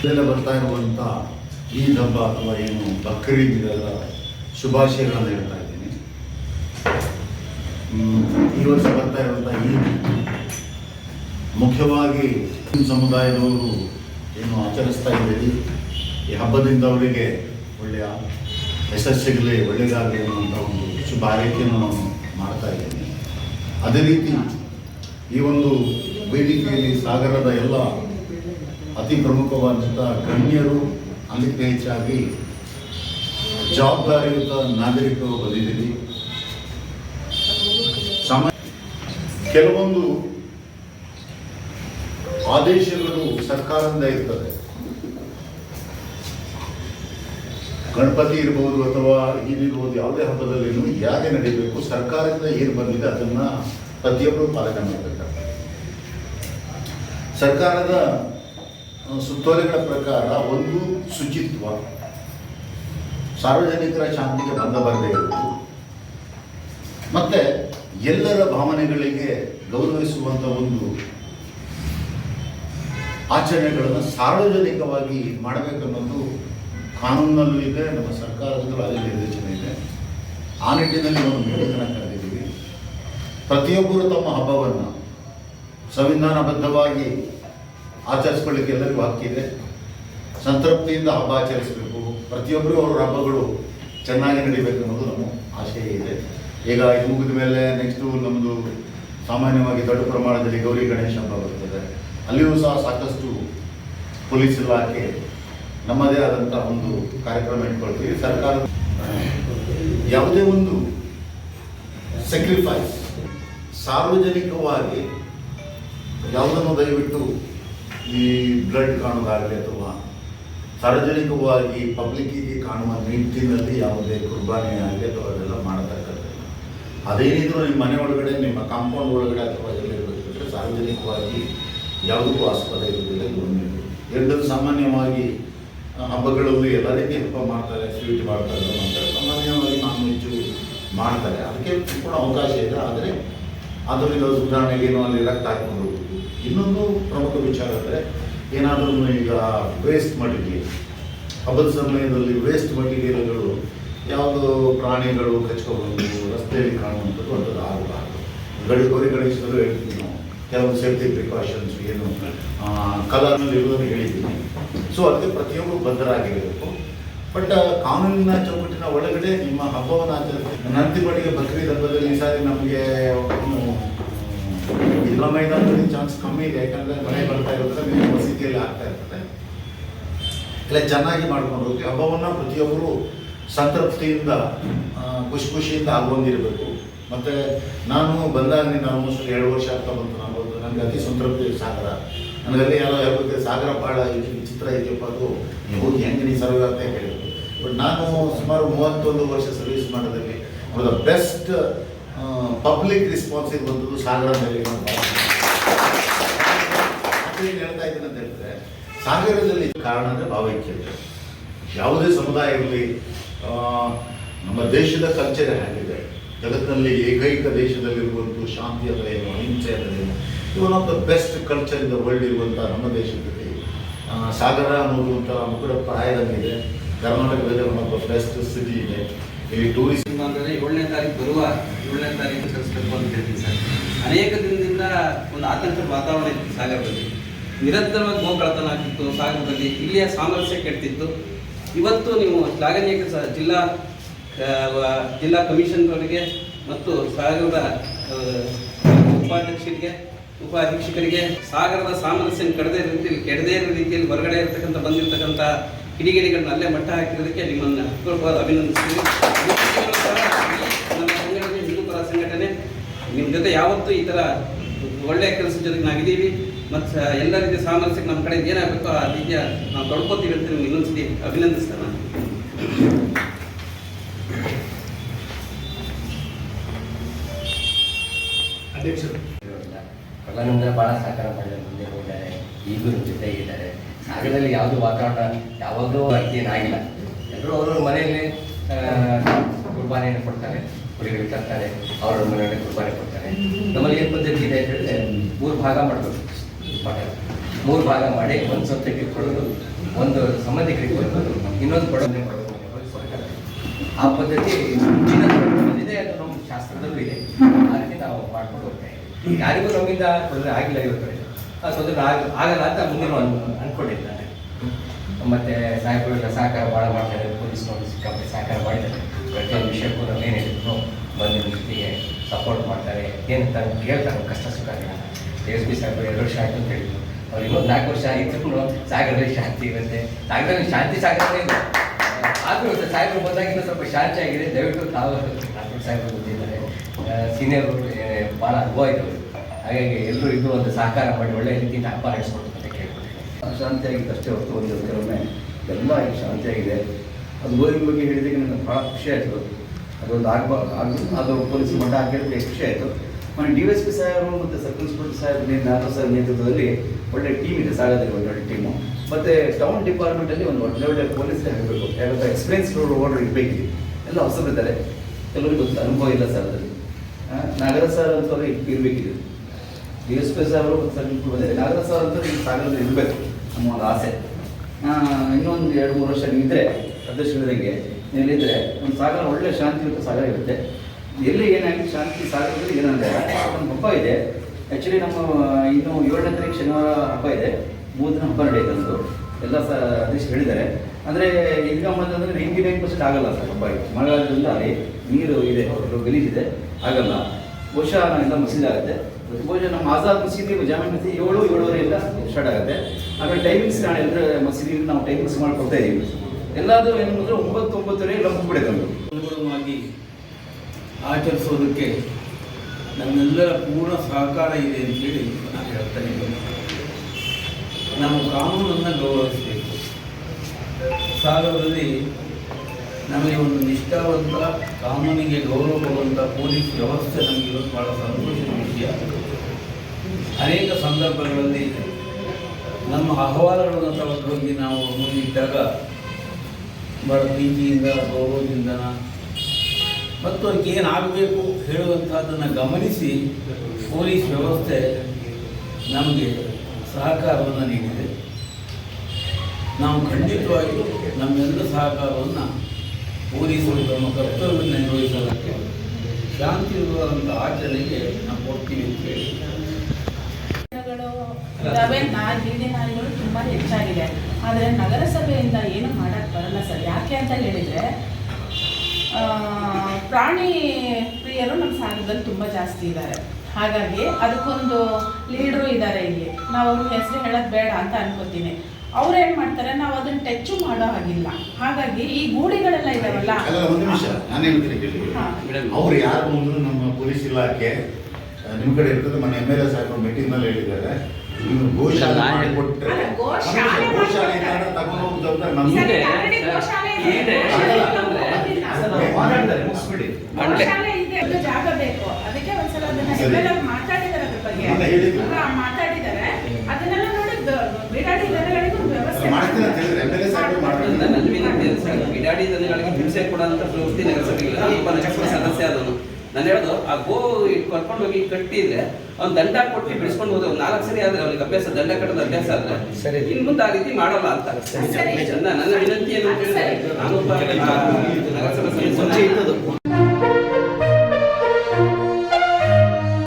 ಇದೆಲ್ಲ ಬರ್ತಾ ಇರುವಂಥ ಈದ್ ಹಬ್ಬ ಅಥವಾ ಏನು ಬಕ್ರೀದ್ ಇದೆಲ್ಲ ಶುಭಾಶಯಗಳನ್ನು ಹೇಳ್ತಾ ಇದ್ದೀನಿ. ಈ ವರ್ಷ ಬರ್ತಾ ಇರುವಂಥ ಈದ್ ಮುಖ್ಯವಾಗಿ ಸಮುದಾಯದವರು ಏನು ಆಚರಿಸ್ತಾ ಇದ್ದೀವಿ ಈ ಹಬ್ಬದಿಂದ ಅವರಿಗೆ ಒಳ್ಳೆಯ ಯಶಸ್ಸು ಸಿಗಲಿ ಒಳ್ಳೆಯದಾಗಲಿ ಅನ್ನುವಂಥ ಒಂದು ಶುಭ ಆರೈಕೆಯನ್ನು ನಾನು ಮಾಡ್ತಾ ಇದ್ದೀನಿ ಅದೇ ರೀತಿ ಈ ಒಂದು ವೇದಿಕೆಯಲ್ಲಿ ಸಾಗರದ ಎಲ್ಲ ಅತಿ ಪ್ರಮುಖವಾದಂಥ ಗಣ್ಯರು ಅದಕ್ಕೆ ಹೆಚ್ಚಾಗಿ ಜವಾಬ್ದಾರಿಯುತ ನಾಗರಿಕರು ಬಂದಿದ್ದೀವಿ ಸಮ ಕೆಲವೊಂದು ಆದೇಶಗಳು ಸರ್ಕಾರದಿಂದ ಇರ್ತದೆ. ಗಣಪತಿ ಇರ್ಬೋದು ಅಥವಾ ಇದಿರ್ಬೋದು ಯಾವುದೇ ಹಬ್ಬದಲ್ಲಿ ಯಾಕೆ ನಡೀಬೇಕು? ಸರ್ಕಾರದಿಂದ ಏನು ಬಂದಿದೆ ಅದನ್ನ ಪ್ರತಿಯೊಬ್ಬರು ಪಾಲನೆ ಮಾಡಬೇಕಾಗ್ತದೆ. ಸರ್ಕಾರದ ಸುತ್ತೋಲೆಗಳ ಪ್ರಕಾರ ಒಂದು ಶುಚಿತ್ವ. ಸಾರ್ವಜನಿಕರ ಶಾಂತಿಗೆ ಭಂಗ ಬರದೇ ಇರುವುದು. ಮತ್ತೆ ಎಲ್ಲರ ಭಾವನೆಗಳಿಗೆ ಗೌರವಿಸುವಂಥ ಒಂದು ಆಚರಣೆಗಳನ್ನು ಸಾರ್ವಜನಿಕವಾಗಿ ಮಾಡಬೇಕನ್ನೋದು ಕಾನೂನಿನಲ್ಲೂ ಇದೆ, ನಮ್ಮ ಸರ್ಕಾರದಲ್ಲೂ ಅದೇ ನಿರ್ದೇಶನ ಇದೆ. ಆ ನಿಟ್ಟಿನಲ್ಲಿ ಒಂದು ಮೀಟಿಂಗನ್ನು ಕರೆದಿದ್ದೀವಿ. ಪ್ರತಿಯೊಬ್ಬರು ತಮ್ಮ ಹಬ್ಬವನ್ನು ಸಂವಿಧಾನಬದ್ಧವಾಗಿ ಆಚರಿಸ್ಕೊಳ್ಳಿಕ್ಕೆ ಎಲ್ಲರಿಗೂ ಹಕ್ಕಿದೆ ಸಂತೃಪ್ತಿಯಿಂದ ಹಬ್ಬ ಆಚರಿಸಬೇಕು. ಪ್ರತಿಯೊಬ್ಬರೂ ಅವರ ಹಬ್ಬಗಳು ಚೆನ್ನಾಗಿ ನಡೀಬೇಕು ಅನ್ನೋದು ನಮ್ಮ ಆಶಯ ಇದೆ. ಈಗ ಇದು ಮುಗಿದ ಮೇಲೆ ನೆಕ್ಸ್ಟು ನಮ್ಮದು ಸಾಮಾನ್ಯವಾಗಿ ದೊಡ್ಡ ಪ್ರಮಾಣದಲ್ಲಿ ಗೌರಿ ಗಣೇಶ ಹಬ್ಬ ಬರ್ತದೆ. ಅಲ್ಲಿಯೂ ಸಹ ಸಾಕಷ್ಟು ಪೊಲೀಸ್ ಇಲಾಖೆ ನಮ್ಮದೇ ಆದಂಥ ಒಂದು ಕಾರ್ಯಕ್ರಮ ಇಟ್ಕೊಳ್ತೀವಿ. ಸರ್ಕಾರ ಯಾವುದೇ ಒಂದು ಸೆಕ್ರಿಫೈಸ್ ಸಾರ್ವಜನಿಕವಾಗಿ ಯಾವುದನ್ನು ದಯವಿಟ್ಟು ಈ ಬ್ಲಡ್ ಕಾಣೋದಾಗಲಿ ಅಥವಾ ಸಾರ್ವಜನಿಕವಾಗಿ ಪಬ್ಲಿಕ್ಕಿಗೆ ಕಾಣುವ ನಿಟ್ಟಿನಲ್ಲಿ ಯಾವುದೇ ಕುರ್ಬಾನೆ ಆಗಲಿ ಅಥವಾ ಅದೆಲ್ಲ ಮಾಡತಕ್ಕಂಥದ್ದು. ಅದೇನಿದ್ರು ನಿಮ್ಮ ಮನೆ ಒಳಗಡೆ, ನಿಮ್ಮ ಕಾಂಪೌಂಡ್ ಒಳಗಡೆ ಅಥವಾ ಎಲ್ಲಿರಬೇಕಂದ್ರೆ ಸಾರ್ವಜನಿಕವಾಗಿ ಯಾವುದಕ್ಕೂ ಆಸ್ಪದ ಇರುವುದಿಲ್ಲ ಗೌರ್ಮೆಂಟ್ ಒಂದು ಸಾಮಾನ್ಯವಾಗಿ ಹಬ್ಬಗಳಲ್ಲಿ ಎಲ್ಲ ರೀತಿ ಹಬ್ಬ ಮಾಡ್ತಾರೆ, ಸ್ವೀಟ್ ಮಾಡ್ತಾರೆ ಎಲ್ಲ ಮಾಡ್ತಾರೆ ಸಾಮಾನ್ಯವಾಗಿ ನಾನ್ ವೆಜ್ಜು ಮಾಡ್ತಾರೆ. ಅದಕ್ಕೆ ಕೂಡ ಅವಕಾಶ ಇದೆ, ಆದರೆ ಅದರಿಂದ ಉದಾಹರಣೆಗೆ ಏನೋ ಅಲ್ಲಿ ರಕ್ತ ಹಾಕ್ಕೊಂಡು ಹೋಗುದು ಇನ್ನೊಂದು ಪ್ರಮುಖ ವಿಚಾರ ಅಂದರೆ, ಏನಾದರೂ ಈಗ ವೇಸ್ಟ್ ಮಟೀರಿಯಲ್ ಹಬ್ಬದ ಸಮಯದಲ್ಲಿ ವೇಸ್ಟ್ ಮಟೀರಿಯಲ್ಗಳು ಯಾವುದು ಪ್ರಾಣಿಗಳು ಕಚ್ಕೊಂಡು ರಸ್ತೆಯಲ್ಲಿ ಕಾಣುವಂಥದ್ದು ಅಂಥದ್ದು ಆಗಬಾರ್ದು. ಗಡಿ ಗೌರಿ ಗಣೇಶದಲ್ಲೂ ಹೇಳ್ತೀವಿ ನಾವು. ಕೆಲವೊಂದು ಸೇಫ್ಟಿ ಪ್ರಿಕಾಷನ್ಸ್ ಏನು ಕಲರ್ನಲ್ಲಿ ಇರೋದನ್ನು ಹೇಳಿದ್ದೀನಿ. ಸೊ ಅದಕ್ಕೆ ಪ್ರತಿಯೊಬ್ಬರು ಬದ್ಧರಾಗಿರಬೇಕು. ಬಟ್ ಕಾನೂನಿನ ಚೌಕಟ್ಟಿನ ಒಳಗಡೆ ನಿಮ್ಮ ಹಬ್ಬವನ್ನು ಆಚರಿಸ್ತೀವಿ ಬಳಿಗೆ ಬಕ್ರೀದ್ ಹಬ್ಬದಲ್ಲಿ ಈ ಸಾರಿ ನಮಗೆ ಎಲ್ಲ ಮೈದಾನದಲ್ಲಿ ಚಾನ್ಸ್ ಕಮ್ಮಿ ಇದೆ. ಯಾಕಂದರೆ ಮಳೆ ಬರ್ತಾ ಇರೋದ್ರೆ ನಿಮ್ಮ ಮಸೀದಿಯಲ್ಲಿ ಆಗ್ತಾ ಇರ್ತದೆ. ಇಲ್ಲ ಚೆನ್ನಾಗಿ ಮಾಡ್ಕೊಂಡು ಹೋಗಿ, ಹಬ್ಬವನ್ನು ಪ್ರತಿಯೊಬ್ಬರು ಸಂತೃಪ್ತಿಯಿಂದ ಖುಷಿ ಖುಷಿಯಿಂದ ಆಗೊಂದಿರಬೇಕು ಮತ್ತು ನಾನು ಬಂದಾಗಿನಿಂದ ಆಲ್ಮೋಸ್ಟ್ ಎರಡು ವರ್ಷ ಆಗ್ತಾ ಬಂತು. ನಾನು ನನಗೆ ಅತಿ ಸಂತೃಪ್ತಿ ಸಾಗರ. ನನಗಲ್ಲಿ ಯಾರೋ ಹೇಳ್ಬೇಕು ಸಾಗರ ಭಾಳ ಇದು ವಿಚಿತ್ರ ಇದೆಯಪ್ಪ ಅದು. ಹೋಗಿ ಹೆಂಗೆ ನೀ ಸರ್ವೆ ಅಂತ ಹೇಳಿದ್ರು ಬಟ್ ನಾನು ಸುಮಾರು ಮೂವತ್ತೊಂದು ವರ್ಷ ಸರ್ವಿಸ್ ಮಾಡೋದಲ್ಲಿ ದ ಬೆಸ್ಟ್ ಪಬ್ಲಿಕ್ ರೆಸ್ಪಾನ್ಸ್ ಬಂದದ್ದು ಸಾಗರ ಮೇಲೆ ಏನು ಹೇಳ್ತಾ ಇದ್ದೀನಿ ಅಂತ ಹೇಳಿದ್ರೆ, ಸಾಗರದಲ್ಲಿ ಕಾರಣ ಅಂದರೆ ಭಾವೈಕ್ಯತೆ ಯಾವುದೇ ಸಮುದಾಯ ಇರಲಿ ನಮ್ಮ ದೇಶದ ಕಲ್ಚರ್ ಹೇಗಿದೆ. ಜಗತ್ತಿನಲ್ಲಿ ಏಕೈಕ ದೇಶದಲ್ಲಿರುವಂಥ ಶಾಂತಿ ಅಂದರೆ ಏನು, ಅಹಿಂಸೆ ಅಂದರೆ ಏನು one of the best culture in the world ಇರುವಂಥ ನಮ್ಮ ದೇಶದಲ್ಲಿ. ಸಾಗರ ಅನ್ನೋದು ಒಂಥರ ಮುಕುಡ ಪ್ರಾಯದಂಗಿದೆ ಕರ್ನಾಟಕದಲ್ಲಿ one of the best city ಇದೆ. ಈ ಟೂರಿಸಮ್ ಅಂದರೆ ಏಳನೇ ತಾರೀಕು ಬರುವ ಏಳನೇ ತಾರೀಕು ಕಲಿಸ್ಬೇಕು ಅಂತ ಹೇಳ್ತೀನಿ ಸರ್. ಅನೇಕ ದಿನದಿಂದ ಒಂದು ಆತಂಕ ವಾತಾವರಣ ಇತ್ತು ಸಾಗರದಲ್ಲಿ. ನಿರಂತರವಾಗಿ ಗೋಕಳತನ ಆಗ್ತಿತ್ತು ಸಾಗರದಲ್ಲಿ. ಇಲ್ಲಿಯ ಸಾಮರಸ್ಯ ಕೆಡ್ತಿತ್ತು. ಇವತ್ತು ನೀವು ಶ್ಲಾಘನೀಯ ಜಿಲ್ಲಾ ಜಿಲ್ಲಾ ಕಮಿಷನ್ಗಳಿಗೆ ಮತ್ತು ಸಾಗರದ ಉಪಾಧ್ಯಕ್ಷರಿಗೆ ಉಪ ಅಧೀಕ್ಷಕರಿಗೆ ಸಾಗರದ ಸಾಮರಸ್ಯ ಕಡದೇ ರೀತಿಯಲ್ಲಿ, ಕೆಡದೇ ಇರೋ ರೀತಿಯಲ್ಲಿ ಹೊರಗಡೆ ಇರತಕ್ಕಂಥ, ಬಂದಿರತಕ್ಕಂಥ ಕಿಡಿಗೇಡಿಗಳನ್ನ ಅಲ್ಲೇ ಮಟ್ಟ ಹಾಕಿರೋದಕ್ಕೆ ನಿಮ್ಮನ್ನು ಹೃತ್ಪೂರ್ವಕವಾದ ಅಭಿನಂದಿಸ್ತೀನಿ ನಮ್ಮ ಸಂಘಟನೆ ಹಿಂದೂ ಪರ ಸಂಘಟನೆ ನಿಮ್ಮ ಜೊತೆ ಯಾವತ್ತೂ ಈ ಥರ ಒಳ್ಳೆಯ ಕೆಲಸದ ಜೊತೆಗೆ ನಾವಿದ್ದೀವಿ. ಮತ್ತು ಎಲ್ಲ ರೀತಿಯ ಸಾಮರಸ್ಯಕ್ಕೆ ನಮ್ಮ ಕಡೆ ಏನಾಗಬೇಕೋ ಆ ರೀತಿಯ ನಾವು ತೊಡ್ಕೋತೀವಿ ಅಂತ ನಿಮ್ಗೆ ಇನ್ನೊಂದ್ಸತಿ ಅಭಿನಂದಿಸ್ತಾನೆ. ಪ್ರಧಾನಮಂತ್ರಿ ಭಾಳ ಸಹಕಾರ ಮಾಡಿದ್ದಾರೆ ಮುಂದೆ ಹೋಗಿದ್ದಾರೆ, ಈಗಲೂ ನಮ್ಮ ಜೊತೆಗಿದ್ದಾರೆ ಸಾಗರದಲ್ಲಿ ಯಾವುದು ವಾತಾವರಣ ಯಾವಾಗಲೂ ಏನಾಗಿಲ್ಲ ಎಲ್ಲರೂ ಅವ್ರವ್ರ ಮನೆಯಲ್ಲಿ ಕುರ್ಬಾನೆಯನ್ನು ಕೊಡ್ತಾರೆ ಕುರಿಗಳು ತರ್ತಾರೆ ಅವರ ಮನೆಯಲ್ಲಿ ಕುರ್ಬಾನೆ ಕೊಡ್ತಾರೆ. ನಮ್ಮಲ್ಲಿ ಏನು ಪದ್ಧತಿ ಇದೆ ಅಂತ ಹೇಳಿದ್ರೆ ಮೂರು ಭಾಗ ಮಾಡಬೇಕು. ಮೂರು ಭಾಗ ಮಾಡಿ ಒಂದು ಸೊತ್ತಕ್ಕೆ ಕೊಡೋದು ಒಂದು ಸಂಬಂಧಿಕರಿಗೆ ಕೊಡೋದು ಇನ್ನೊಂದು ಕೊಡೋದನ್ನೇ ಕೊಡ್ತಾರೆ. ಆ ಪದ್ಧತಿ ಬಂದಿದೆ, ಅದು ನಮ್ಮ ಶಾಸ್ತ್ರದಲ್ಲೂ ಇದೆ. ಅದಕ್ಕೆ ನಾವು ಮಾಡ್ಕೊಂಡು ಹೋಗ್ತಾ ಇದ್ದೀವಿ ಯಾರಿಗೂ ನಮ್ಮಿಂದ ತೊಂದರೆ ಆಗಿಲ್ಲ ಇವತ್ತು ಆ ತೊಂದರೆ ಆಗ, ಆಗಲ್ಲ ಅಂತ ಮುಂದಿನ ನಾನು ಮತ್ತೆ ಸಾಹೇಬರೆಲ್ಲ ಸಹಕಾರ ಭಾಳ ಮಾಡ್ತಾರೆ. ಪೊಲೀಸ್ನವರು ಸಿಕ್ಕಾಪಟ್ಟೆ ಸಹಕಾರ ಮಾಡಿದ್ದಾರೆ. ಪ್ರತಿಯೊಂದು ವಿಷಯಕ್ಕೂ ನಾವು ಏನು ಹೇಳಿದ್ರು. ಬಂದು ಜೊತೆಗೆ ಸಪೋರ್ಟ್ ಮಾಡ್ತಾರೆ. ಏನು ತಾನು ಕೇಳ್ತಾರೆ ಕಷ್ಟ ಸುಖ ಎಸ್ ಬಿ ಸಾಹೇಬರು ಎರಡು ವರ್ಷ ಆಯಿತು ಅಂತ ಹೇಳಿದ್ರು. ಅವ್ರು ಇನ್ನೊಂದು ನಾಲ್ಕು ವರ್ಷ ಆಗಿದ್ರು ಸಾಗರದಲ್ಲಿ ಶಾಂತಿ ಇರುತ್ತೆ. ಸಾಗರದಲ್ಲಿ ಶಾಂತಿ ಸಾಗರ ಆದರೂ ಸಾಹೇಬರು ಬಂದಾಗಿಂದ ಸ್ವಲ್ಪ ಶಾಂತಿ ಆಗಿದೆ ದಯವಿಟ್ಟು ತಾವು ಸಾಹೇಬರು ಬಂದಿದ್ದಾರೆ ಸೀನಿಯರ್ ಭಾಳ ಅನುಭವ ಇದ್ದವರು. ಹಾಗಾಗಿ ಎಲ್ಲರೂ ಇದು ಒಂದು ಸಹಕಾರ ಮಾಡಿ ಒಳ್ಳೆಯ ರೀತಿಯಿಂದ ಹಬ್ಬ ನಡೆಸ್ಕೊಡ್ತಾರೆ ಶಾಂತಿಯಾಗಿತ್ತು ಅಷ್ಟೇ ಹೊತ್ತು ಒಂದು ಕೆಲವೊಮ್ಮೆ ಎಲ್ಲ ಈಗ ಶಾಂತಿಯಾಗಿದೆ. ಅದು ಓದಿನ ಬಗ್ಗೆ ಹೇಳಿದಾಗ ನನಗೆ ಭಾಳ ಖುಷಿ ಆಯಿತು. ಅದೊಂದು ಆಗ್ಬಾ ಆಗ ಅದು ಪೊಲೀಸ್ ಮಠ ಹಾಕಿದ್ರೆ ಖುಷಿ ಆಯಿತು. ಮನೆ ಡಿ ಎಸ್ ಪಿ ಸಾಹೇಬರು ಮತ್ತು ಸಬ್ ಇನ್ಸ್ಪೆಕ್ಟರ್ ಸಾಹೇಬ್ ನಾಲ್ಕು ಸಾಹೇಬ್ ನೇತೃತ್ವದಲ್ಲಿ ಒಳ್ಳೆ ಟೀಮ್ ಇದೆ, ಸಾಗರದಲ್ಲಿ ಒಂದು ಒಳ್ಳೆ ಟೀಮು ಮತ್ತು ಟೌನ್ ಡಿಪಾರ್ಟ್ಮೆಂಟಲ್ಲಿ ಒಂದು ಒಳ್ಳೆ ಒಳ್ಳೆ ಪೊಲೀಸ್ ಆಗಬೇಕು ಯಾಕಂದರೆ ಎಕ್ಸ್ಪೀರಿಯನ್ಸ್ ಓಡರ್ ಇರಬೇಕಿದೆ ಎಲ್ಲ ಹೊಸಬರಿದ್ದಾರೆ ಕೆಲವರಿಗೆ ಗೊತ್ತು, ಅನುಭವ ಇಲ್ಲ ಸರ್ ಅದರಲ್ಲಿ. ನಾಗರ ಸರ್ ಅಂತವ್ರು ಇರಬೇಕಿದೆ ಡಿ ಎಸ್ ಪಿ ಸರ್ ಅವರು ಸರ್ ಇನ್ಸ್ಪೆಕ್ಟರ್ ಬಂದಿದೆ ನಗರ ಸರ್ ಅಂತ ಈ ಸಾಗರದಲ್ಲಿ ಇರಬೇಕು ನಮ್ಮ ಒಂದು ಆಸೆ. ಇನ್ನೊಂದು ಎರಡು ಮೂರು ವರ್ಷ ನೀವಿದ್ರೆ ಅದೃಷ್ಟದಂಗೆ ನೀವಿದ್ರೆ, ಒಂದು ಸಾಗರ ಒಳ್ಳೆ ಶಾಂತಿಯುತ ಸಾಗರ ಇರುತ್ತೆ. ಎಲ್ಲಿ ಏನಾಗಿದೆ ಶಾಂತಿ ಸಾಗರದಲ್ಲಿ ಏನಂದರೆ, ಒಂದು ಹಬ್ಬ ಇದೆ. ಆ್ಯಕ್ಚುಲಿ ನಮ್ಮ, ಇನ್ನು ಏಳನೇ ತಾರೀಕು ಶನಿವಾರ ಹಬ್ಬ ಇದೆ. ಮೂರು ದಿನ ಹಬ್ಬ ನಡೆಯುತ್ತೆ ನಮ್ಮದು ಎಲ್ಲ ಸ ಅದೃಷ್ಟ ಹೇಳಿದ್ದಾರೆ. ಅಂದರೆ ಇನ್ಕಮ್ ಬಂದಂದರೆ ನೈಂಟಿ ನೈನ್ ಪರ್ಸೆಂಟ್ ಆಗಲ್ಲ ಸರ್ ಹಬ್ಬ. ಮಳೆಗಾಲದಿಂದ ಅಲ್ಲಿ. ನೀರು ಇದೆ ಗಲೀಜಿದೆ, ಆಗಲ್ಲ. ಬಹುಶಃ ಎಲ್ಲ ಮಸೀದಿ ಆಗುತ್ತೆ. ಬಹುಶಃ ನಮ್ಮ ಆಜಾದ್ ಮಸೀದಿ ಜಾಮಿ ಮಸೀದಿ ಏಳು, ಏಳುವರೆಯಿಂದ ಸ್ಟಾರ್ಟ್ ಆಗುತ್ತೆ. ಆಮೇಲೆ ಟೈಮಿಂಗ್ಸ್ ನಾಳೆ ಎಲ್ಲರ ಮಸೀದಿ ನಾವು ಟೈಮಿಂಗ್ಸ್ ಮಾಡಿಕೊಡ್ತಾ ಇದ್ದೀವಿ ಎಲ್ಲಾದರೂ ಏನು ಅಂದರೆ ಒಂಬತ್ತು ಒಂಬತ್ತುವರೆ ಎಲ್ಲ ನಮ್ಮದು ಅನುಗುಣವಾಗಿ ಆಚರಿಸೋದಕ್ಕೆ ನಮ್ಮೆಲ್ಲರ ಪೂರ್ಣ ಸಹಕಾರ ಇದೆ ಅಂತೇಳಿ ನಾನು ಹೇಳ್ತಾ ನಾವು ಕಾನೂನನ್ನು ಗೌರವಿಸಬೇಕು. ಸಾಗರದಲ್ಲಿ ನಮಗೆ ಒಂದು ನಿಷ್ಠಾವಂತ, ಕಾನೂನಿಗೆ ಗೌರವ ಕೊಡುವಂಥ ಪೊಲೀಸ್ ವ್ಯವಸ್ಥೆ ನಮಗಿರೋದು ಭಾಳ ಸಂತೋಷದ ವಿಷಯ. ಅನೇಕ ಸಂದರ್ಭಗಳಲ್ಲಿ ನಮ್ಮ ಅಹವಾಲುಗಳನ್ನು ತಗೊಂಡೋಗಿ ನಾವು ಮುಂದಿಟ್ಟಾಗ ಭಾಳ ಪ್ರೀತಿಯಿಂದ, ಗೌರವದಿಂದ ಮತ್ತು ಅದಕ್ಕೆ ಏನಾಗಬೇಕು ಹೇಳುವಂಥದ್ದನ್ನು ಗಮನಿಸಿ ಪೊಲೀಸ್ ವ್ಯವಸ್ಥೆ ನಮಗೆ ಸಹಕಾರವನ್ನು ನೀಡಿದೆ. ನಾವು ಖಂಡಿತವಾಗಿಯೂ ನಮ್ಮೆಲ್ಲ ಸಹಕಾರವನ್ನು ತಮ್ಮ ಕರ್ತವ್ಯವನ್ನು ನಿರ್ವಹಿಸೋದಕ್ಕೆ ಶಾಂತಿಯುತವಾದಂಥ ಆಚರಣೆಗೆ ನಾವು ಕೊಡ್ತೀವಿ ಅಂತ ಹೇಳಿ. ನಾಯಿಗಳು ತುಂಬಾ ಹೆಚ್ಚಾಗಿದೆ. ಆದರೆ ನಗರಸಭೆಯಿಂದ ಏನು ಮಾಡಕ್ ಬರಲ್ಲ ಸರ್. ಯಾಕೆ ಅಂತ ಹೇಳಿದ್ರೆ ಪ್ರಾಣಿ ಪ್ರಿಯರು ನಮ್ಮ ಸಾಗರದಲ್ಲಿ ತುಂಬ ಜಾಸ್ತಿ ಇದ್ದಾರೆ. ಹಾಗಾಗಿ ಅದಕ್ಕೊಂದು ಲೀಡ್ರು ಇದ್ದಾರೆ ಇಲ್ಲಿ. ನಾವು ಅವ್ರ ಹೆಸರು ಹೇಳೋದು ಬೇಡ ಅಂತ ಅನ್ಕೋತೀನಿ. ಅವ್ರು ಏನು ಮಾಡ್ತಾರೆ? ನಾವು ಅದನ್ನ ಟಚ್ ಮಾಡೋ ಹಾಗಿಲ್ಲ. ಹಾಗಾಗಿ ಈ ಗೂಡಿಗಳೆಲ್ಲ ಇದಾವಲ್ಲ? ಅಲ್ಲ ಒಂದು ನಿಮಿಷ. ನಾನು ಹೇಳ್ತೀನಿ ಕೇಳಿ. ಅವ್ರು ಯಾರು ಬಂದ್ರು ನಮ್ಮ ಪೊಲೀಸ್ ಇಲಾಖೆ ಆ, ನಿಮ್ ಕಡೆ ಇರ್ತದೆ ಮನೆ ಎಂ ಎಲ್ ಎ ಸಾಹೇಬ್ ಮೀಟಿಂಗ್ನಲ್ಲಿ ಹೇಳಿದ್ದಾರೆ. ನೀವು ಗೋಶಾಲೆ ಮಾಡಿಕೊಟ್ರೆ. ಗೋಶಾಲೆ ಗೋಶಾಲೆ ತಗೊಂಡು ಜವಾಬ್ದಾರಿ ಮುಗಿಸ್ಬಿಡಿ. ಒಂದು ಜಾಗ ಬೇಕು. ಅದಕ್ಕೆ ಒಂದ್ಸಲ ಅದನ್ನ ಮಾತಾಡಿದ್ದಾರೆ ಅದ್ರ ಬಗ್ಗೆ. ಮಾತಾಡಿದ್ದಾರೆ ಅದನ್ನೆಲ್ಲ ನೋಡಿ ಬಿಡಾಡಿ ಬಿಡಾಡಿ ದನಗಳಿಗೆ ಹಿಂಸೆ ಕೊಡುವಂತ ಪ್ರವೃತ್ತಿ ನಗರಸಭೆಗೆ ನಾನು ನಗರಸಭೆ ಸದಸ್ಯ ಆದವನು ನಾನು ಹೇಳೋದು ಆ ಗೋ ಕರ್ಕೊಂಡು ಹೋಗಿ ಕಟ್ಟಿದ್ರೆ ಅವ್ನು ದಂಡ ಕೊಟ್ಟು ಬಿಡಿಸ್ಕೊಂಡು ಹೋದ ಒಂದು ನಾಲ್ಕು ಸರಿ ಆದ್ರೆ ಅವನಿಗೆ ಅಭ್ಯಾಸ ದಂಡ ಕಟ್ಟೋದು ಅಭ್ಯಾಸ ಆದ್ರೆ ಇನ್ ಮುಂದೆ ಆ ರೀತಿ ಮಾಡಲ್ಲ ಅಂತ ಸರಿ. ನನ್ನ ವಿನಂತಿ ಏನು ನಗರಸಭೆ